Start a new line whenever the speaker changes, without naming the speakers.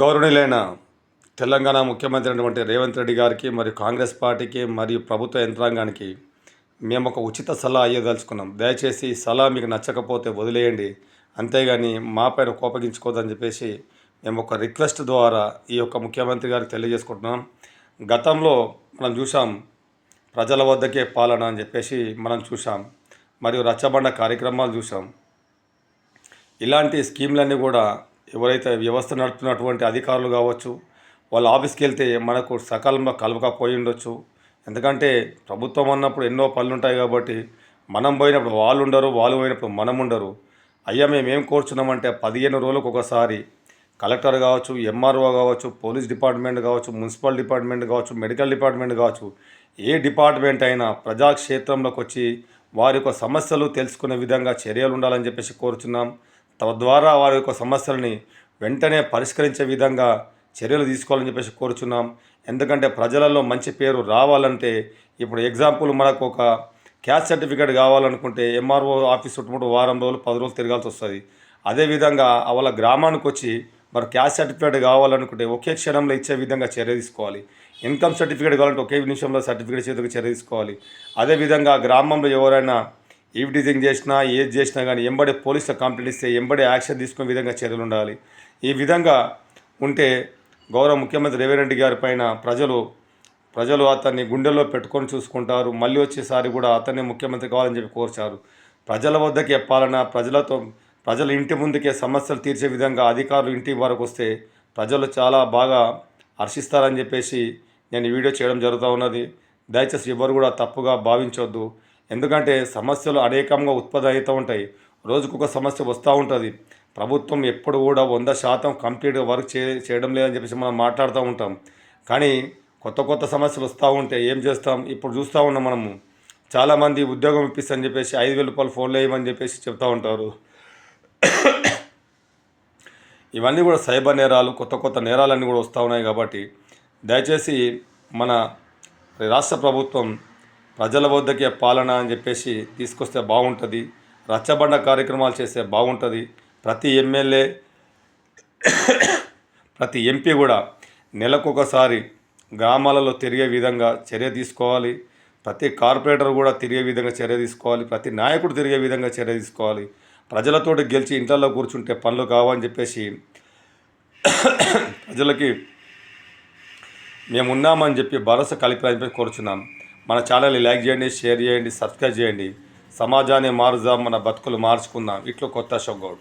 గౌరవనీయులైన తెలంగాణ ముఖ్యమంత్రి అయినటువంటి రేవంత్ రెడ్డి గారికి మరియు కాంగ్రెస్ పార్టీకి మరియు ప్రభుత్వ యంత్రాంగానికి మేము ఒక ఉచిత సలహా అయ్యదలుచుకున్నాం దయచేసి సలహా మీకు నచ్చకపోతే వదిలేయండి. అంతేగాని మా పైన కోపగించుకోదని చెప్పేసి మేము ఒక రిక్వెస్ట్ ద్వారా ఈ యొక్క ముఖ్యమంత్రి గారికి తెలియజేసుకుంటున్నాం. గతంలో మనం చూసాం ప్రజల వద్దకే పాలన అని చెప్పేసి మనం చూసాం మరియు రచ్చబండ కార్యక్రమాలు చూసాం ఇలాంటి స్కీమ్లన్నీ కూడా ఎవరైతే వ్యవస్థ నడుపుతున్నటువంటి అధికారులు కావచ్చు వాళ్ళ ఆఫీస్కి వెళ్తే మనకు సకాలంలో కలవకపోయి ఉండొచ్చు. ఎందుకంటే ప్రభుత్వం అన్నప్పుడు ఎన్నో పనులు ఉంటాయి కాబట్టి మనం పోయినప్పుడు వాళ్ళు ఉండరు వాళ్ళు పోయినప్పుడు మనం ఉండరు. అయ్యా మేము ఏం కోరుచున్నామంటే పదిహేను రోజులకు ఒకసారి కలెక్టర్ కావచ్చు ఎంఆర్ఓ కావచ్చు పోలీస్ డిపార్ట్మెంట్ కావచ్చు మున్సిపల్ డిపార్ట్మెంట్ కావచ్చు మెడికల్ డిపార్ట్మెంట్ కావచ్చు ఏ డిపార్ట్మెంట్ అయినా ప్రజాక్షేత్రంలోకి వచ్చి వారి యొక్క సమస్యలు తెలుసుకునే విధంగా చర్యలు ఉండాలని చెప్పేసి కోరుచున్నాం. తద్వారా వారి యొక్క సమస్యలని వెంటనే పరిష్కరించే విధంగా చర్యలు తీసుకోవాలని చెప్పేసి కోరుచున్నాం. ఎందుకంటే ప్రజలలో మంచి పేరు రావాలంటే ఇప్పుడు ఎగ్జాంపుల్ మనకు ఒక క్యాస్ట్ సర్టిఫికేట్ కావాలనుకుంటే ఎంఆర్ఓ ఆఫీస్ చుట్టుముట్టు వారం రోజులు పది రోజులు తిరగాల్సి వస్తుంది. అదేవిధంగా వాళ్ళ గ్రామానికి వచ్చి మరి క్యాస్ట్ సర్టిఫికేట్ కావాలనుకుంటే ఒకే క్షణంలో ఇచ్చే విధంగా చర్య తీసుకోవాలి. ఇన్కమ్ సర్టిఫికేట్ కావాలంటే ఒకే నిమిషంలో సర్టిఫికేట్ చేతికి చర్య తీసుకోవాలి. అదేవిధంగా గ్రామంలో ఎవరైనా ఈవిటీజింగ్ చేసినా ఏది చేసినా కానీ ఎంబడే పోలీసుల కంప్లైంట్ ఇస్తే ఎంబడే యాక్షన్ తీసుకునే విధంగా చర్యలు ఉండాలి. ఈ విధంగా ఉంటే గౌరవ ముఖ్యమంత్రి రేవంత్ రెడ్డి గారి పైన ప్రజలు ప్రజలు అతన్ని గుండెల్లో పెట్టుకొని చూసుకుంటారు. మళ్ళీ వచ్చేసారి కూడా అతన్ని ముఖ్యమంత్రి కావాలని చెప్పి కోర్చారు. ప్రజల వద్దకే పాలన ప్రజలతో ప్రజల ఇంటి ముందుకే సమస్యలు తీర్చే విధంగా అధికారులు ఇంటి వరకు వస్తే ప్రజలు చాలా బాగా హర్షిస్తారని చెప్పేసి నేను వీడియో చేయడం జరుగుతూ ఉన్నది. దయచేసి ఎవరు కూడా తప్పుగా భావించవద్దు ఎందుకంటే సమస్యలు అనేకంగా ఉత్పత్తి అవుతూ ఉంటాయి. రోజుకొక సమస్య వస్తూ ఉంటుంది. ప్రభుత్వం ఎప్పుడు కూడా వంద శాతం కంప్లీట్గా వర్క్ చే చేయడం లేదని చెప్పేసి మనం మాట్లాడుతూ ఉంటాం. కానీ కొత్త కొత్త సమస్యలు వస్తూ ఉంటే ఏం చేస్తాం? ఇప్పుడు చూస్తూ ఉన్నాం మనము. చాలామంది ఉద్యోగం ఇప్పిస్తని చెప్పేసి ఐదు వేల రూపాయలు ఫోన్లు వేయమని చెప్పేసి చెప్తూ ఉంటారు. ఇవన్నీ కూడా సైబర్ నేరాలు కొత్త కొత్త నేరాలన్నీ కూడా వస్తూ ఉన్నాయి కాబట్టి దయచేసి మన రాష్ట్ర ప్రభుత్వం ప్రజల వద్దకే పాలన అని చెప్పేసి తీసుకొస్తే బాగుంటుంది రచ్చబండ కార్యక్రమాలు చేస్తే బాగుంటుంది. ప్రతి ఎమ్మెల్యే ప్రతి ఎంపీ కూడా నెలకొకసారి గ్రామాలలో తిరిగే విధంగా చర్య తీసుకోవాలి. ప్రతి కార్పొరేటర్ కూడా తిరిగే విధంగా చర్య తీసుకోవాలి. ప్రతి నాయకుడు తిరిగే విధంగా చర్య తీసుకోవాలి. ప్రజలతోటి గెలిచి ఇంట్లో కూర్చుంటే పనులు కావని చెప్పేసి ప్రజలకి మేము ఉన్నామని చెప్పి భరోసా కలిపి కోరుచున్నాం. మన ఛానల్ని లైక్ చేయండి షేర్ చేయండి సబ్స్క్రైబ్ చేయండి. సమాజాన్ని మారుదాం మన బతుకులు మార్చుకుందాం. ఇట్లు కొత్త షోగౌడ్